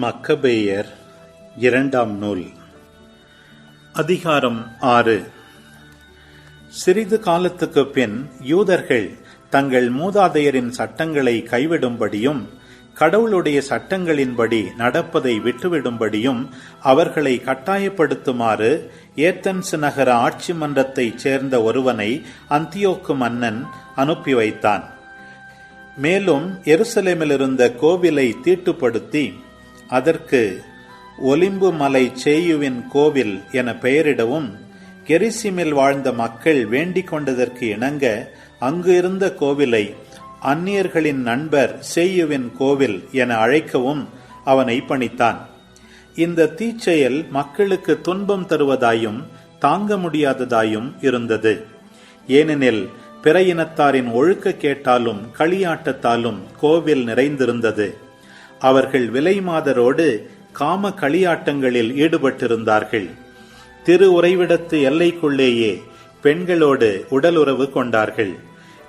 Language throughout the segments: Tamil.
மக்கபேயர் இரண்டாம் நூல். அதிகாரம் ஆறு. சிறிது காலத்துக்கு பின் யூதர்கள் தங்கள் மூதாதையரின் சட்டங்களை கைவிடும்படியும் கடவுளுடைய சட்டங்களின்படி நடப்பதை விட்டுவிடும்படியும் அவர்களை கட்டாயப்படுத்துமாறு ஏத்தன்ஸ் நகர ஆட்சி மன்றத்தைச் சேர்ந்த ஒருவனை அந்தியோக்கு மன்னன் அனுப்பி வைத்தான். மேலும் எருசலேமில் இருந்த கோவிலை தீட்டுப்படுத்தி அதற்கு ஒலிம்பு மலை சேயுவின் கோவில் என பெயரிடவும் கெரிசிமில் வாழ்ந்த மக்கள் வேண்டிக் கொண்டதற்கு இணங்க அங்கு இருந்த கோவிலை அந்நியர்களின் நண்பர் சேயுவின் கோவில் என அழைக்கவும் அவனை பணித்தான். இந்த தீச்செயல் மக்களுக்கு துன்பம் தருவதாயும் தாங்க முடியாததாயும் இருந்தது. ஏனெனில் பிற இனத்தாரின் ஒழுக்க கேட்டாலும் களியாட்டத்தாலும் கோவில் நிறைந்திருந்தது. அவர்கள் விலை மாதரோடு காம களியாட்டங்களில் ஈடுபட்டிருந்தார்கள். திரு உறைவிடத்து எல்லைக்குள்ளேயே பெண்களோடு உடலுறவு கொண்டார்கள்.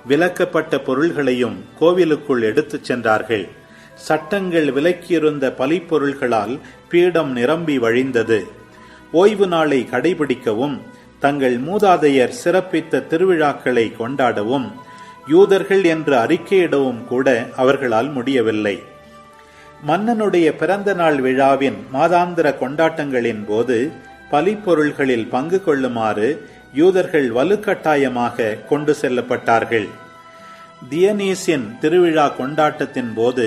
விலக்கப்பட்ட பொருள்களையும் கோவிலுக்குள் எடுத்துச் சென்றார்கள். சட்டங்கள் விலக்கியிருந்த பலிப்பொருள்களால் பீடம் நிரம்பி வழிந்தது. ஓய்வு நாளை கடைபிடிக்கவும் தங்கள் மூதாதையர் சிறப்பித்த திருவிழாக்களை கொண்டாடவும் யூதர்கள் என்று அறிக்கையிடவும் கூட அவர்களால் முடியவில்லை. மன்னனுடைய பிறந்த நாள் விழாவின் மாதாந்திர கொண்டாட்டங்களின் போது பலிப்பொருள்களில் பங்கு கொள்ளுமாறு யூதர்கள் வலுக்கட்டாயமாக கொண்டு செல்லப்பட்டார்கள். தியனீசின் திருவிழா கொண்டாட்டத்தின் போது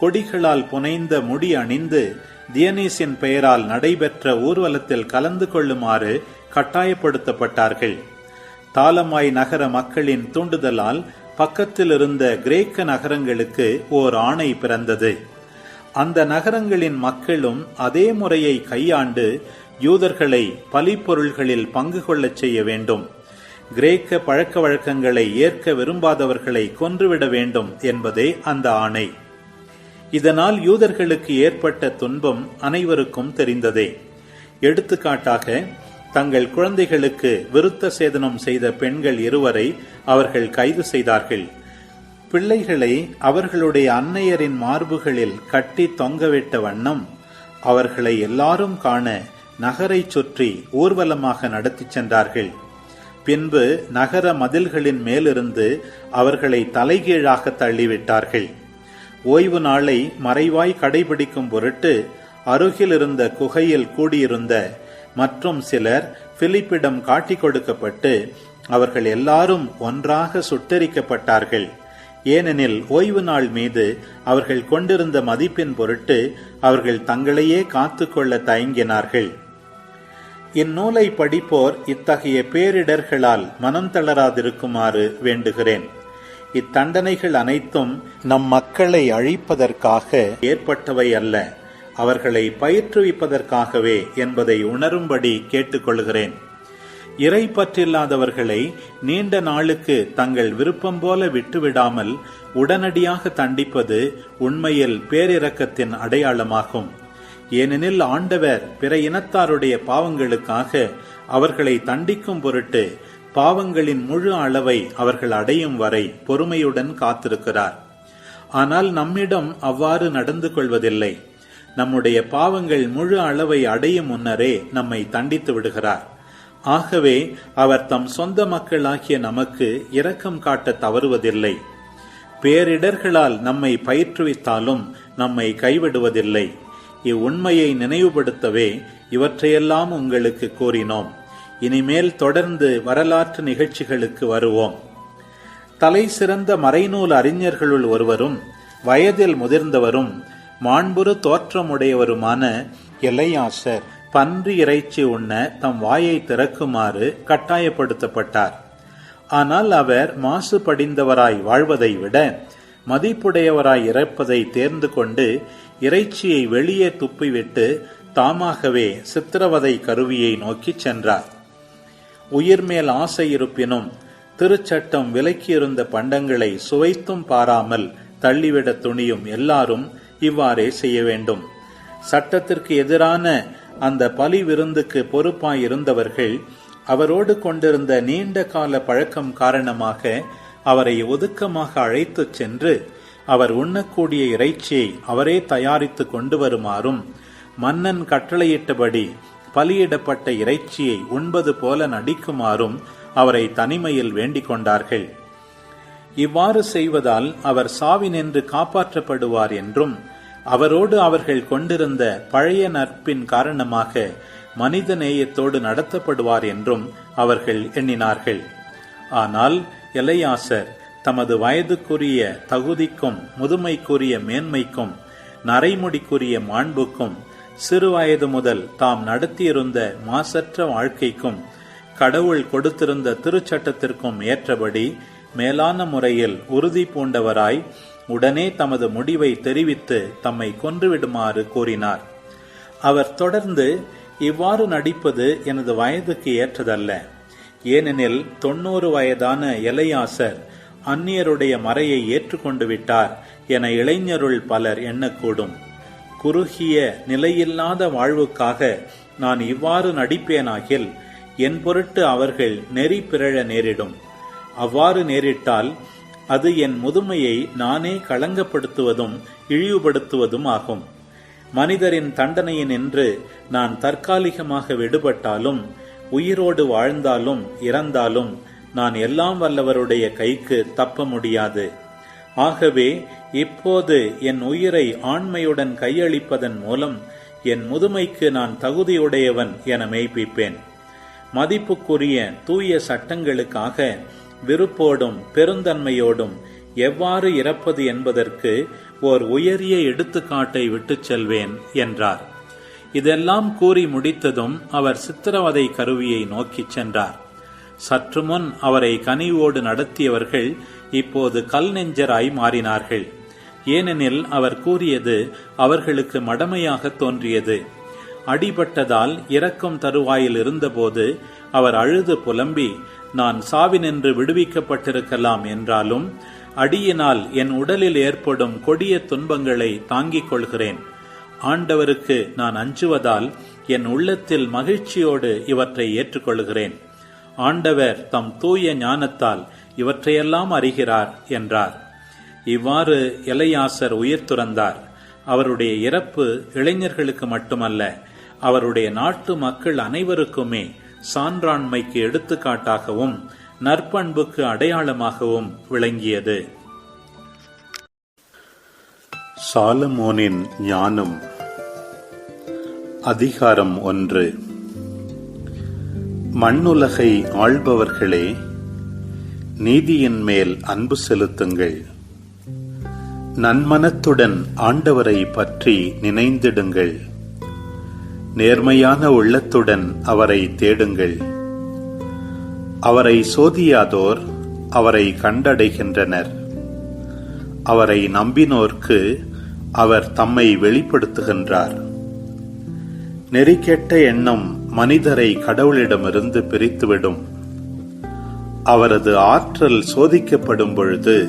கொடிகளால் புனைந்த முடி அணிந்து தியனீசின் பெயரால் நடைபெற்ற ஊர்வலத்தில் கலந்து கொள்ளுமாறு கட்டாயப்படுத்தப்பட்டார்கள். தாலமாய் நகர மக்களின் தூண்டுதலால் பக்கத்தில் இருந்த கிரேக்க நகரங்களுக்கு ஓர் ஆணை பிறந்தது. அந்த நகரங்களின் மக்களும் அதே முறையை கையாண்டு யூதர்களை பலிப்பொருள்களில் பங்கு கொள்ளச் செய்ய வேண்டும். கிரேக்க பழக்க வழக்கங்களை ஏற்க விரும்பாதவர்களை கொன்றுவிட வேண்டும் என்பதே அந்த ஆணை. இதனால் யூதர்களுக்கு ஏற்பட்ட துன்பம் அனைவருக்கும் தெரிந்ததே. எடுத்துக்காட்டாக தங்கள் குழந்தைகளுக்கு விருத்த சேதனம் செய்த பெண்கள் இருவரை அவர்கள் கைது செய்தார்கள். பிள்ளைகளை அவர்களுடைய அன்னையரின் மார்புகளில் கட்டி தொங்கவிட்ட வண்ணம் அவர்களை எல்லாரும் காண நகரை சுற்றி ஊர்வலமாக நடத்திச் சென்றார்கள். பின்பு நகர மதில்களின் மேலிருந்து அவர்களை தலைகீழாக தள்ளிவிட்டார்கள். ஓய்வு நாளை மறைவாய் கடைபிடிக்கும் பொருட்டு அருகிலிருந்த குகையில் கூடியிருந்த மற்றும் சிலர் பிலிப்பிடம் காட்டிக் கொடுக்கப்பட்டு அவர்கள் எல்லாரும் ஒன்றாக சுட்டரிக்கப்பட்டார்கள். ஏனெனில் ஓய்வு நாள் மீது அவர்கள் கொண்டிருந்த மதிப்பின் பொருட்டு அவர்கள் தங்களையே காத்துக்கொள்ள தயங்கினார்கள். இந்நூலை படிப்போர் இத்தகைய பேரிடர்களால் மனம் தளராதிருக்குமாறு வேண்டுகிறேன். இத்தண்டனைகள் அனைத்தும் நம் மக்களை அழிப்பதற்காக ஏற்பட்டவை அல்ல அவர்களை பயிற்றுவிப்பதற்காகவே என்பதை உணரும்படி கேட்டுக்கொள்கிறேன். இறை பற்றில்லாதவர்களை நீண்ட நாளுக்கு தங்கள் விருப்பம் போல விட்டுவிடாமல் உடனடியாக தண்டிப்பது உண்மையில் பேரிரக்கத்தின் அடையாளமாகும். ஏனெனில் ஆண்டவர் பிற இனத்தாருடைய பாவங்களுக்காக அவர்களை தண்டிக்கும் பொருட்டு பாவங்களின் முழு அளவை அவர்கள் அடையும் வரை பொறுமையுடன் காத்திருக்கிறார். ஆனால் நம்மிடம் அவ்வாறு நடந்து கொள்வதில்லை. நம்முடைய பாவங்கள் முழு அளவை அடையும் முன்னரே நம்மை தண்டித்து விடுகிறார். ஆகவே அவர் தம் சொந்த மக்களாகிய நமக்கு இரக்கம் காட்ட தவறுவதில்லை. பேரிடர்களால் நம்மை பயிற்றுவித்தாலும் நம்மை கைவிடுவதில்லை. இவ்வுண்மையை நினைவுபடுத்தவே இவற்றையெல்லாம் உங்களுக்கு கூறினோம். இனிமேல் தொடர்ந்து வரலாற்று நிகழ்ச்சிகளுக்கு வருவோம். தலை சிறந்த மறைநூல் அறிஞர்களுள் ஒருவரும் வயதில் முதிர்ந்தவரும் மாண்புறு தோற்றமுடையவருமான எலையாசர் பன்றி இறைச்சி உண்ண தம் வாயை திறக்குமாறு கட்டாயப்படுத்தப்பட்டார். ஆனால் அவர் மாசு படிந்தவராய் வாழ்வதை விட மதிப்புடையவராய் இறப்பதை தேர்ந்து கொண்டு இறைச்சியை வெளியே துப்பிவிட்டு தாமாகவே சித்திரவதை கருவியை நோக்கிச் சென்றார். உயிர் மேல் ஆசை இருப்பினும் திருச்சட்டம் விலக்கியிருந்த பண்டங்களை சுவைத்தும் பாராமல் தள்ளிவிட துணியும் எல்லாரும் இவ்வாறே செய்ய வேண்டும். சட்டத்திற்கு எதிரான அந்த பலி விருந்துக்கு பொறுப்பாயிருந்தவர்கள் அவரோடு கொண்டிருந்த நீண்ட கால பழக்கம் காரணமாக அவரை ஒதுக்கமாக அழைத்துச் சென்று அவர் உண்ணக்கூடிய இறைச்சியை அவரே தயாரித்து கொண்டு வருமாறும் மன்னன் கட்டளையிட்டபடி பலியிடப்பட்ட இறைச்சியை உண்பது போல நடிக்குமாறும் அவரை தனிமையில் வேண்டிக் கொண்டார்கள். இவ்வாறு செய்வதால் அவர் சாவினின்று காப்பாற்றப்படுவார் என்றும் அவரோடு அவர்கள் கொண்டிருந்த பழைய நட்பின் காரணமாக மனித நேயத்தோடு நடத்தப்படுவார் என்றும் அவர்கள் எண்ணினார்கள். ஆனால் எலையாசர் தமது வயதுக்குரிய தகுதிக்கும் முதுமைக்குரிய மேன்மைக்கும் நரைமுடிக்குரிய மாண்புக்கும் சிறுவயது முதல் தாம் நடத்தியிருந்த மாசற்ற வாழ்க்கைக்கும் கடவுள் கொடுத்திருந்த திருச்சட்டத்திற்கும் ஏற்றபடி மேலான முறையில் உறுதி பூண்டவராய் உடனே தமது முடிவை தெரிவித்து தம்மை கொன்றுவிடுமாறு கூறினார். அவர் தொடர்ந்து இவ்வாறு நடிப்பது எனது வயதுக்கு ஏற்றதல்ல. ஏனெனில் தொன்னூறு வயதான இளையாசர் அந்நியருடைய மறையை ஏற்றுக்கொண்டு விட்டார் என இளைஞருள் பலர் எண்ணக்கூடும். குறுகிய நிலையில்லாத வாழ்வுக்காக நான் இவ்வாறு நடிப்பேனாகில் என் பொருட்டு அவர்கள் நெறி பிறழ நேரிடும். அவ்வாறு நேரிட்டால் அது என் முதுமையை நானே களங்கப்படுத்துவதும் இழிவுபடுத்துவதும் ஆகும். மனிதரின் தண்டனையினின்று நான் தற்காலிகமாக விடுபட்டாலும் உயிரோடு வாழ்ந்தாலும் இறந்தாலும் நான் எல்லாம் வல்லவருடைய கைக்கு தப்ப முடியாது. ஆகவே இப்போது என் உயிரை ஆண்மையுடன் கையளிப்பதன் மூலம் என் முதுமைக்கு நான் தகுதியுடையவன் என மெய்ப்பிப்பேன். மதிப்புக்குரிய தூய சட்டங்களுக்காக விருப்போடும் பெருந்தன்மையோடும் எவ்வாறு இறப்பது என்பதற்கு ஓர் உயரிய எடுத்துக்காட்டை விட்டுச் செல்வேன் என்றார். இதெல்லாம் கூறி முடித்ததும் அவர் சித்திரவதை கருவியை நோக்கிச் சென்றார். சற்று முன் அவரை கனிவோடு நடத்தியவர்கள் இப்போது கல் நெஞ்சராய் மாறினார்கள். ஏனெனில் அவர் கூறியது அவர்களுக்கு மடமையாக தோன்றியது. அடிபட்டதால் இறக்கும் தருவாயில் இருந்தபோது அவர் அழுது புலம்பி நான் சாவினின்று விடுவிக்கப்பட்டிருக்கலாம் என்றாலும் அடியினால் என் உடலில் ஏற்படும் கொடிய துன்பங்களை தாங்கிக் கொள்கிறேன். ஆண்டவருக்கு நான் அஞ்சுவதால் என் உள்ளத்தில் மகிழ்ச்சியோடு இவற்றை ஏற்றுக்கொள்கிறேன். ஆண்டவர் தம் தூய ஞானத்தால் இவற்றையெல்லாம் அறிகிறார் என்றார். இவ்வாறு இளையாசர் உயிர் துறந்தார். அவருடைய இறப்பு இளைஞர்களுக்கு மட்டுமல்ல அவருடைய நாட்டு மக்கள் அனைவருக்குமே சான்றாண்மைக்கு எடுத்துக்காட்டாகவும் நற்பண்புக்கு அடையாளமாகவும் விளங்கியது. சாலமோனின் ஞானம். அதிகாரம் ஒன்று. மண்ணுலகை ஆள்பவர்களே நீதியின் மேல் அன்பு செலுத்துங்கள். நன்மனத்துடன் ஆண்டவரை பற்றி நினைந்திடுங்கள். நேர்மையான உள்ளத்துடன் அவரை தேடுங்கள். அவரை சோதியாதோர் அவரை கண்டடைகின்றனர். அவரை நம்பினோர்க்கு அவர் தம்மை வெளிப்படுத்துகின்றார். நெறிக்கெட்ட எண்ணம் மனிதரை கடவுளிடமிருந்து பிரித்துவிடும். அவரது ஆற்றல் சோதிக்கப்படும் பொழுது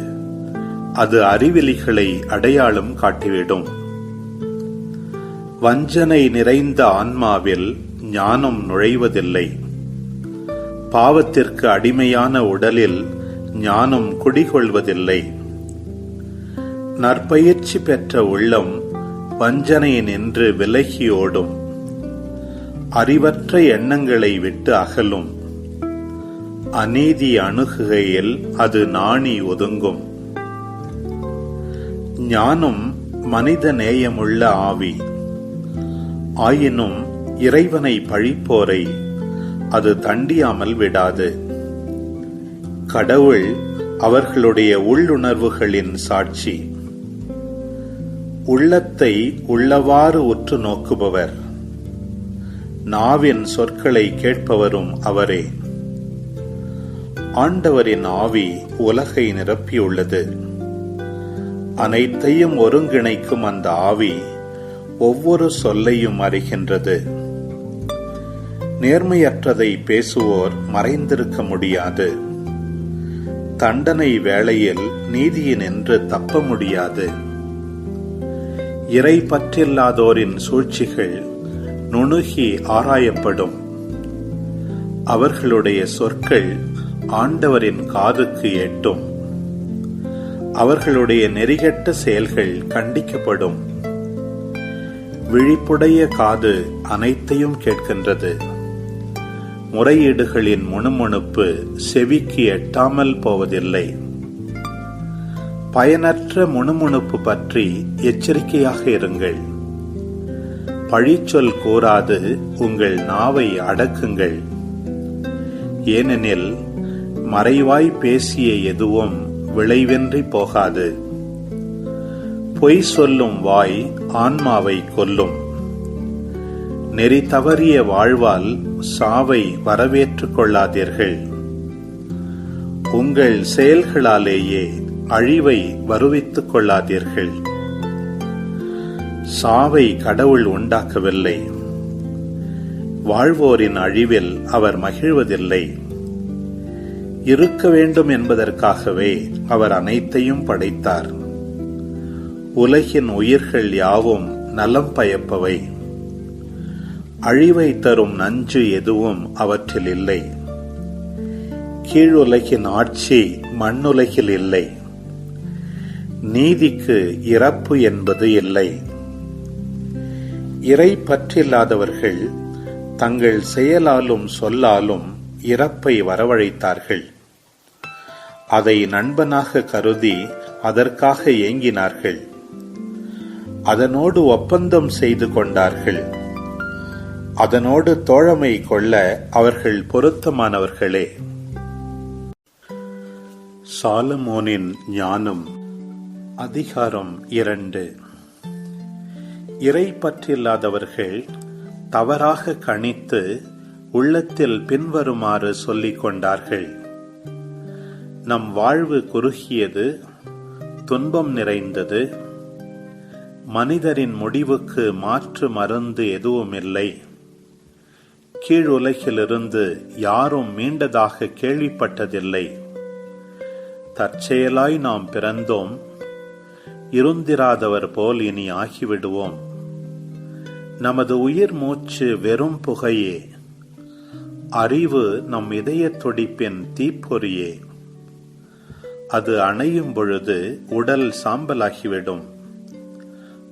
அது அறிவிலிகளை அடையாளம் காட்டிவிடும். வஞ்சனை நிறைந்த ஆன்மாவில் ஞானம் நுழைவதில்லை. பாவத்திற்கு அடிமையான உடலில் ஞானம் குடிகொள்வதில்லை. நற்பயிற்சி பெற்ற உள்ளம் வஞ்சனையினின்று நின்று விலகியோடும் அறிவற்ற எண்ணங்களை விட்டு அகலும். அநீதி அணுகுகையில் அது நாணி ஒதுங்கும். ஞானம் மனித நேயமுள்ள ஆவி. ஆயினும் இறைவனை பழிப்போரை அது தண்டியாமல் விடாது. கடவுள் அவர்களுடைய உள்ளுணர்வுகளின் சாட்சி. உள்ளத்தை உள்ளவாறு உற்று நோக்குபவர். நாவின் சொற்களை கேட்பவரும் அவரே. ஆண்டவரின் ஆவி உலகை நிரப்பியுள்ளது. அனைத்தையும் ஒருங்கிணைக்கும் அந்த ஆவி ஒவ்வொரு சொல்லையும் அறிகின்றது. நேர்மையற்றதை பேசுவோர் மறைந்திருக்க முடியாது. தண்டனை வேளையில் நீதியினின்று தப்ப முடியாது. இறை பற்றில்லாதோரின் சூழ்ச்சிகள் நுணுகி ஆராயப்படும். அவர்களுடைய சொற்கள் ஆண்டவரின் காதுக்கு எட்டும். அவர்களுடைய நெறிகட்ட செயல்கள் கண்டிக்கப்படும். விழிப்புடைய காது அனைத்தையும் கேட்கின்றது. முறையீடுகளின் முணுமுணுப்பு செவிக்கு எட்டாமல் போவதில்லை. பயனற்ற முணுமுணுப்பு பற்றி எச்சரிக்கையாக இருங்கள். பழிச்சொல் கூறாது உங்கள் நாவை அடக்குங்கள். ஏனெனில் மறைவாய் பேசிய எதுவும் விளைவென்றி போகாது. பொய் சொல்லும் வாய் ஆன்மாவை கொல்லும். நெறி தவறிய வாழ்வால் சாவை வரவேற்றுக் கொள்ளாதீர்கள். உங்கள் செயல்களாலேயே அழிவை வருவித்துக் கொள்ளாதீர்கள். சாவை கடவுள் உண்டாக்கவில்லை. வாழ்வோரின் அழிவில் அவர் மகிழ்வதில்லை. இருக்க வேண்டும் என்பதற்காகவே அவர் அனைத்தையும் படைத்தார். உலகின் உயிர்கள் யாவும் நலம் பயப்பவை. அழிவை தரும் நஞ்சு எதுவும் அவற்றில் இல்லை. கீழுலகின் ஆட்சி மண்ணுலகில் இல்லை. நீதிக்கு இறப்பு என்பது இல்லை. இறை பற்றில்லாதவர்கள் தங்கள் செயலாலும் சொல்லாலும் இறப்பை வரவழைத்தார்கள். அதை நண்பனாக கருதி அதற்காக ஏங்கினார்கள். அதனோடு ஒப்பந்தம் செய்து கொண்டார்கள். அதனோடு தோழமை கொள்ள அவர்கள் பொருத்தமானவர்களே. சாலமோனின் ஞானம் அதிகாரம் இரண்டு. இறை பற்றில்லாதவர்கள் தவறாக கணித்து உள்ளத்தில் பின்வருமாறு சொல்லிக் கொண்டார்கள். நம் வாழ்வு குறுகியது துன்பம் நிறைந்தது மனிதரின் முடிவுக்கு மாற்று மருந்து எதுவுமில்லை. கீழுலகிலிருந்து யாரும் மீண்டதாக கேள்விப்பட்டதில்லை. தற்செயலாய் நாம் பிறந்தோம். இருந்திராதவர் போல் இனி ஆகிவிடுவோம். நமது உயிர் மூச்சு வெறும் புகையே. அறிவு நம் இதய துடிப்பின் தீப்பொறியே. அது அணையும் பொழுது உடல் சாம்பலாகிவிடும்.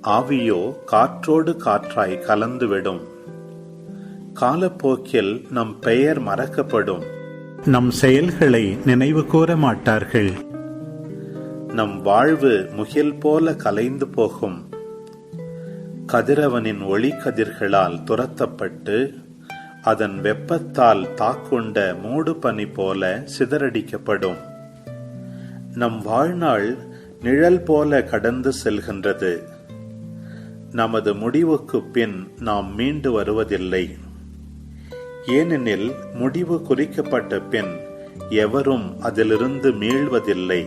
ஆவியோ காற்றோடு காற்றாய் கலந்துவிடும். காலப்போக்கில் நம் பெயர் மறக்கப்படும். நம் செயல்களை நினைவு கூற மாட்டார்கள். நம் வாழ்வு முகில் போல கலைந்து போகும். கதிரவனின் ஒளிக்கதிர்களால் துரத்தப்பட்டு அதன் வெப்பத்தால் தாக்குண்ட மூடு பனி போல சிதறடிக்கப்படும். நம் வாழ்நாள் நிழல் போல கடந்து செல்கின்றது. நமது முடிவுக்கு பின் நாம் மீண்டு வருவதில்லை. ஏனெனில் முடிவு குறிக்கப்பட்ட பின் எவரும் அதிலிருந்து மீள்வதில்லை.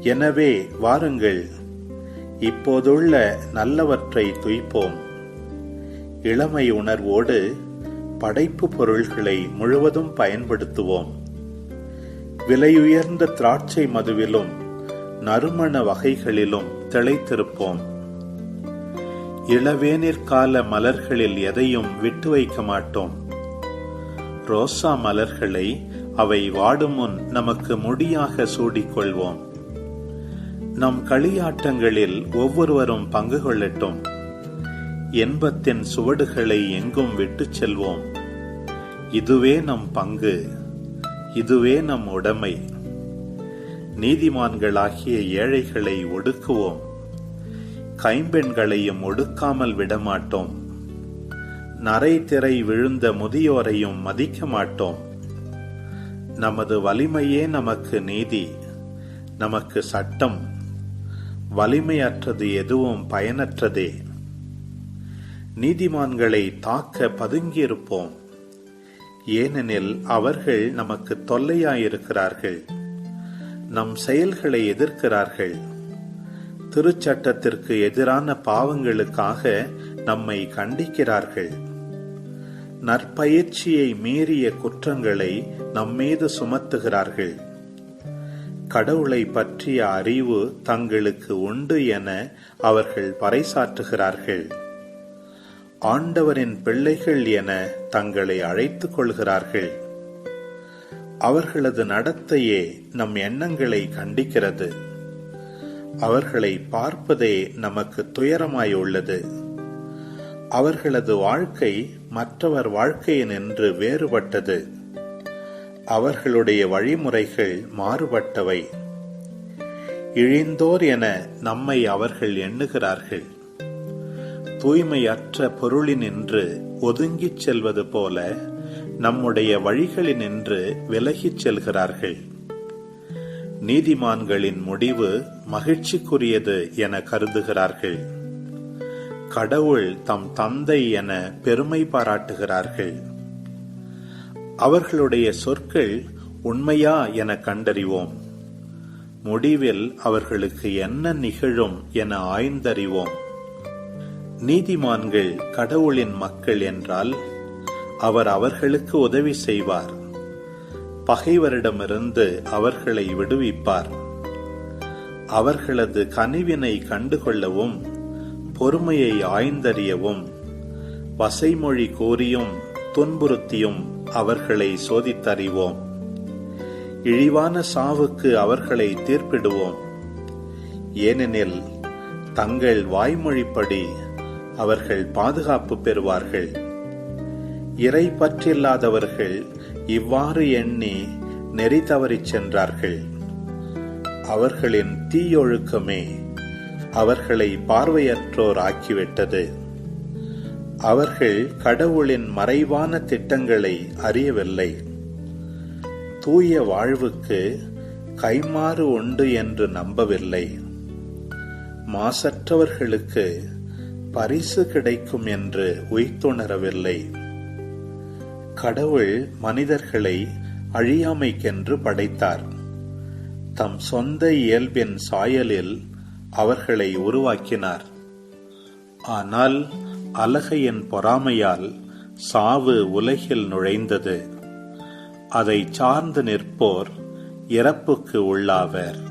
எனவே வாருங்கள் இப்போதுள்ள நல்லவற்றை துய்ப்போம். இளமை உணர்வோடு படைப்பு பொருள்களை முழுவதும் பயன்படுத்துவோம். விலையுயர்ந்த திராட்சை மதுவிலும் நறுமண வகைகளிலும் திளைத்திருப்போம். இளவேனிற்கால மலர்களில் எதையும் விட்டு வைக்க மாட்டோம். ரோசா மலர்களை அவை வாடும் முன் நமக்கு முடியாக சூடிக்கொள்வோம் நம் களியாட்டங்களில் ஒவ்வொருவரும் பங்கு கொள்ளட்டும். என்பத்தின் சுவடுகளை எங்கும் விட்டுச் செல்வோம். இதுவே நம் பங்கு இதுவே நம் உடைமை. நீதிமான்களாகிய ஏழைகளை ஒடுக்குவோம். கைம்பெண்களையும் ஒடுக்காமல் விடமாட்டோம். நரை திரை விழுந்த முதியோரையும் மதிக்க மாட்டோம். நமது வலிமையே நமக்கு நீதி நமக்கு சட்டம். வலிமையற்றது எதுவும் பயனற்றதே. நீதிமான்களை தாக்க பதுங்கியிருப்போம். ஏனெனில் அவர்கள் நமக்கு தொல்லையாயிருக்கிறார்கள். நம் செயல்களை எதிர்க்கிறார்கள். திருச்சட்டத்திற்கு எதிரான பாவங்களுக்காக நம்மை கண்டிக்கிறார்கள். நற்பயிற்சியை மீறிய குற்றங்களை நம்மீது சுமத்துகிறார்கள். கடவுளை பற்றிய அறிவு தங்களுக்கு உண்டு என அவர்கள் பறைசாற்றுகிறார்கள். ஆண்டவரின் பிள்ளைகள் என தங்களை அழைத்துக் கொள்கிறார்கள். அவர்களது நடத்தையே நம் எண்ணங்களை கண்டிக்கிறது. அவர்களை பார்ப்பதே நமக்கு துயரமாயுள்ளது. அவர்களது வாழ்க்கை மற்றவர் வாழ்க்கையினின்று வேறுபட்டது. அவர்களுடைய வழிமுறைகள் மாறுபட்டவை. இழிந்தோர் என நம்மை அவர்கள் எண்ணுகிறார்கள். தூய்மையற்ற பொருளினின்று ஒதுங்கிச் செல்வது போல நம்முடைய வழிகளினின்று விலகிச் செல்கிறார்கள். நீதிமான்களின் முடிவு மகிழ்ச்சிக்குரியது என கருதுகிறார்கள். கடவுள் தம் தந்தை என பெருமை பாராட்டுகிறார்கள். அவர்களுடைய சொற்கள் உண்மையா என கண்டறிவோம். முடிவில் அவர்களுக்கு என்ன நிகழும் என ஆய்ந்தறிவோம். நீதிமான்கள் கடவுளின் மக்கள் என்றால் அவர் அவர்களுக்கு உதவி செய்வார். பகைவரிடமிருந்து அவர்களை விடுவிப்பார். அவர்களது கனிவினை கண்டுகொள்ளவும் பொறுமையை ஆய்ந்தறியவும் வசைமொழி கூறியும் துன்புறுத்தியும் அவர்களை சோதித்தறிவோம். இழிவான சாவுக்கு அவர்களை தீர்ப்பிடுவோம். ஏனெனில் தங்கள் வாய்மொழிப்படி அவர்கள் பாதுகாப்பு பெறுவார்கள். இறை பற்றில்லாதவர்கள் இவ்வாறு எண்ணி நெறி தவறிச் சென்றார்கள். அவர்களின் தீயொழுக்கமே அவர்களை பார்வையற்றோர் ஆக்கிவிட்டது. அவர்கள் கடவுளின் மறைவான திட்டங்களை அறியவில்லை. தூய வாழ்வுக்கு கைமாறு உண்டு என்று நம்பவில்லை. மாசற்றவர்களுக்கு பரிசு கிடைக்கும் என்று உய்த்துணரவில்லை. கடவுள் மனிதர்களை அழியாமைக்கென்று படைத்தார். தம் சொந்த இயல்பின் சாயலில் அவர்களை உருவாக்கினார். ஆனால் அலகையின் பொறாமையால் சாவு உலகில் நுழைந்தது. அதை சார்ந்து நிற்போர் இறப்புக்கு உள்ளாவர்.